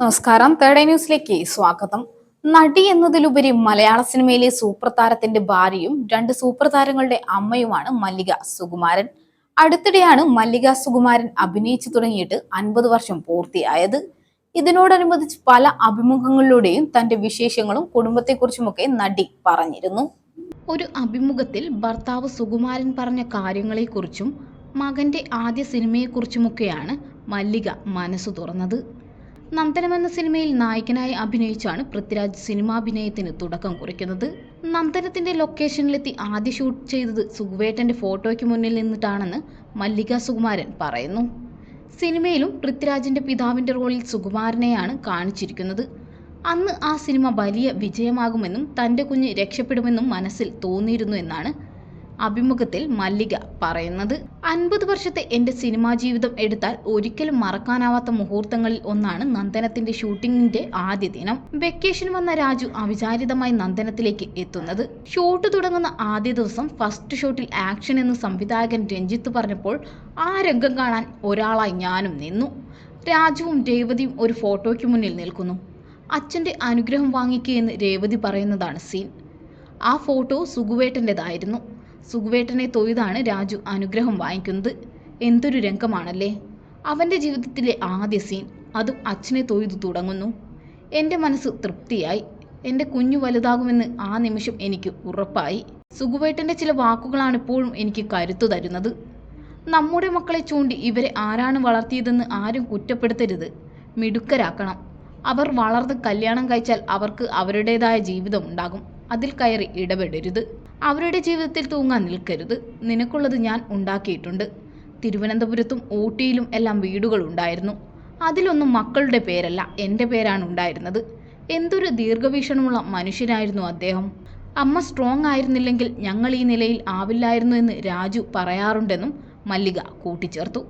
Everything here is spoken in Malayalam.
നമസ്കാരം. തേർഡ് ന്യൂസിലേക്ക് സ്വാഗതം. നടി എന്നതിലുപരി മലയാള സിനിമയിലെ സൂപ്പർ താരത്തിന്റെ ഭാര്യയും രണ്ട് സൂപ്പർ താരങ്ങളുടെ അമ്മയുമാണ് മല്ലിക സുകുമാരൻ. അടുത്തിടെയാണ് മല്ലിക സുകുമാരൻ അഭിനയിച്ചു തുടങ്ങിയിട്ട് അൻപത് വർഷം പൂർത്തിയായത്. ഇതിനോടനുബന്ധിച്ച് പല അഭിമുഖങ്ങളിലൂടെയും തന്റെ വിശേഷങ്ങളും കുടുംബത്തെക്കുറിച്ചുമൊക്കെ നടി പറഞ്ഞിരുന്നു. ഒരു അഭിമുഖത്തിൽ ഭർത്താവ് സുകുമാരൻ പറഞ്ഞ കാര്യങ്ങളെക്കുറിച്ചും മകന്റെ ആദ്യ സിനിമയെക്കുറിച്ചുമൊക്കെയാണ് മല്ലിക മനസ്സു തുറന്നത്. നന്ദനം എന്ന സിനിമയിൽ നായകനായി അഭിനയിച്ചാണ് പൃഥ്വിരാജ് സിനിമാഭിനയത്തിന് തുടക്കം കുറിക്കുന്നത്. നന്ദനത്തിന്റെ ലൊക്കേഷനിലെത്തി ആദ്യ ഷൂട്ട് ചെയ്തത് സുഖുവേട്ടന്റെ ഫോട്ടോയ്ക്ക് മുന്നിൽ നിന്നിട്ടാണെന്ന് മല്ലിക സുകുമാരൻ പറയുന്നു. സിനിമയിലും പൃഥ്വിരാജിന്റെ പിതാവിന്റെ റോളിൽ സുകുമാരനെയാണ് കാണിച്ചിരിക്കുന്നത്. അന്ന് ആ സിനിമ വലിയ വിജയമാകുമെന്നും തന്റെ കുഞ്ഞ് രക്ഷപ്പെടുമെന്നും മനസ്സിൽ തോന്നിയിരുന്നു എന്നാണ് അഭിമുഖത്തിൽ മല്ലിക പറയുന്നത് അൻപത് വർഷത്തെ എന്റെ സിനിമാ ജീവിതം എടുത്താൽ ഒരിക്കലും മറക്കാനാവാത്ത മുഹൂർത്തങ്ങളിൽ ഒന്നാണ് നന്ദനത്തിന്റെ ഷൂട്ടിങ്ങിന്റെ ആദ്യ ദിനം. വെക്കേഷൻ വന്ന രാജു അവിചാരിതമായി നന്ദനത്തിലേക്ക് എത്തുന്നത്. ഷൂട്ട് തുടങ്ങുന്ന ആദ്യ ദിവസം ഫസ്റ്റ് ഷോട്ടിൽ ആക്ഷൻ എന്ന് സംവിധായകൻ രഞ്ജിത്ത് പറഞ്ഞപ്പോൾ ആ രംഗം കാണാൻ ഒരാളായി ഞാനും നിന്നു. രാജുവും രേവതിയും ഒരു ഫോട്ടോയ്ക്ക് മുന്നിൽ നിൽക്കുന്നു. അച്ഛന്റെ അനുഗ്രഹം വാങ്ങിക്കുകയെന്ന് രേവതി പറയുന്നതാണ് സീൻ. ആ ഫോട്ടോ സുകുവേട്ടന്റെതായിരുന്നു സുകുവേട്ടനെ തൊഴുതാണ് രാജു അനുഗ്രഹം വാങ്ങിക്കുന്നത്. എന്തൊരു രംഗമാണല്ലേ? അവന്റെ ജീവിതത്തിലെ ആദ്യ സീൻ അതും അച്ഛനെ തൊഴുതു തുടങ്ങുന്നു. എന്റെ മനസ്സ് തൃപ്തിയായി. എന്റെ കുഞ്ഞു വലുതാകുമെന്ന് ആ നിമിഷം എനിക്ക് ഉറപ്പായി. സുഖുവേട്ടന്റെ ചില വാക്കുകളാണ് ഇപ്പോഴും എനിക്ക് കരുത്തു തരുന്നത്. നമ്മുടെ മക്കളെ ചൂണ്ടി ഇവരെ ആരാണ് വളർത്തിയതെന്ന് ആരും കുറ്റപ്പെടുത്തരുത്. മിടുക്കരാക്കണം. അവർ വളർന്ന് കല്യാണം കഴിച്ചാൽ അവർക്ക് അവരുടേതായ ജീവിതം ഉണ്ടാകും. അതിൽ കയറി ഇടപെടരുത്. അവരുടെ ജീവിതത്തിൽ തൂങ്ങാൻ നിൽക്കരുത്. നിനക്കുള്ളത് ഞാൻ ഉണ്ടാക്കിയിട്ടുണ്ട്. തിരുവനന്തപുരത്തും ഊട്ടിയിലും എല്ലാം വീടുകൾ ഉണ്ടായിരുന്നു. അതിലൊന്നും മക്കളുടെ പേരല്ല എന്റെ പേരാണ് ഉണ്ടായിരുന്നത്. എന്തൊരു ദീർഘവീക്ഷണമുള്ള മനുഷ്യനായിരുന്നു അദ്ദേഹം. അമ്മ സ്ട്രോങ് ആയിരുന്നില്ലെങ്കിൽ ഞങ്ങൾ ഈ നിലയിൽ ആവില്ലായിരുന്നു എന്ന് രാജു പറയാറുണ്ടെന്നും മല്ലിക കൂട്ടിച്ചേർത്തു.